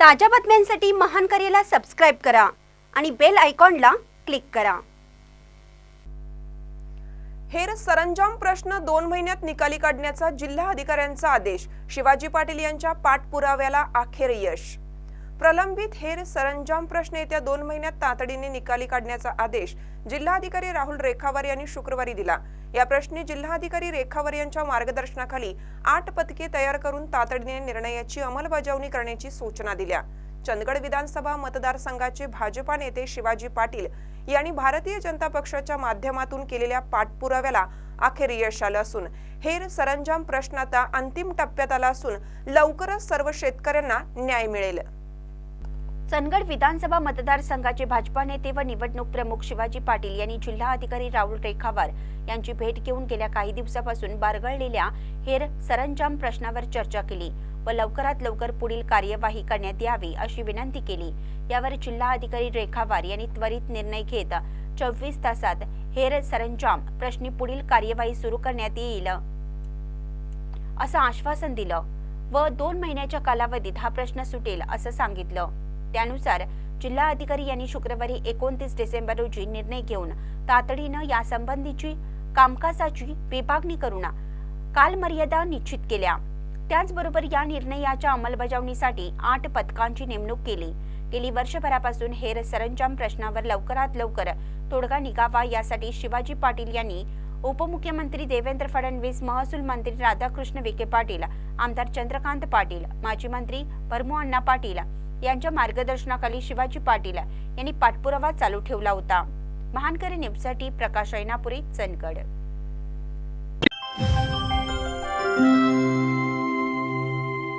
ताज्या बातम्यांसाठी महान करेला सबस्क्राईब करा आणि बेल आयकॉनला क्लिक करा. हेर सरंजाम प्रश्न दोन महिन्यात निकाली काढण्याचा जिल्हा अधिकाऱ्यांचा आदेश. शिवाजी पाटील यांच्या पाठपुराव्याला अखेर यश. प्रलंबित हेर सरंजाम प्रश्न येत्या दोन महिन्यात तातडीने निकाली काढण्याचा आदेश जिल्हाधिकारी राहुल रेखावार यांनी शुक्रवारी दिला. या प्रश्नी जिल्हाधिकारी रेखावार यांच्या मार्गदर्शनाखाली आठ पथके तयार करून तातडीने निर्णयाची अंमलबजावणी करण्याची सूचना दिल्या. चंदगड विधानसभा मतदारसंघाचे भाजपा नेते शिवाजी पाटील यांनी भारतीय जनता पक्षाच्या माध्यमातून केलेल्या पाठपुराव्याला अखेर यश आलं असून हेर सरंजाम प्रश्न आता अंतिम टप्प्यात आला असून लवकरच सर्व शेतकऱ्यांना न्याय मिळेल. चंदगड विधानसभा मतदारसंघाचे भाजपा नेते व निवडणूक प्रमुख शिवाजी पाटील यांनी जिल्हा अधिकारी राहुल रेखावार यांची भेट घेऊन गेल्या काही दिवसापासून बारगळलेल्या हेर सरंजाम प्रश्नावर चर्चा केली व लवकरात लवकर पुढील कार्यवाही करण्यात यावी अशी विनंती केली. यावर जिल्हा अधिकारी रेखावार यांनी त्वरित निर्णय घेत चोवीस तासात हेर सरंजाम प्रश्नी पुढील कार्यवाही सुरू करण्यात येईल असं आश्वासन दिलं व दोन महिन्याच्या कालावधीत हा प्रश्न सुटेल असं सांगितलं. त्यानुसार जिल्हा अधिकारी यांनी शुक्रवारी एकोणतीस डिसेंबर रोजी निर्णय घेऊन तातडीनं यासंबंधीची कामकाजाची विभागणी करून कालमर्यादा निश्चित केल्या. त्याचबरोबर या निर्णयाच्या अंमलबजावणीसाठी आठ पथकांची नेमणूक केली. गेली वर्षभरापासून हेर सरंजाम प्रश्नावर लवकरात लवकर तोडगा निघावा यासाठी शिवाजी पाटील यांनी उपमुख्यमंत्री देवेंद्र फडणवीस महसूल मंत्री राधाकृष्ण विखे पाटील आमदार चंद्रकांत पाटील माजी मंत्री परमू अण्णा पाटील यांच्या मार्गदर्शनाखाली शिवाजी पाटील यांनी पाठपुरावा चालू ठेवला होता. महानकरी न्यूजसाठी प्रकाश ऐनापुरे चंदगड.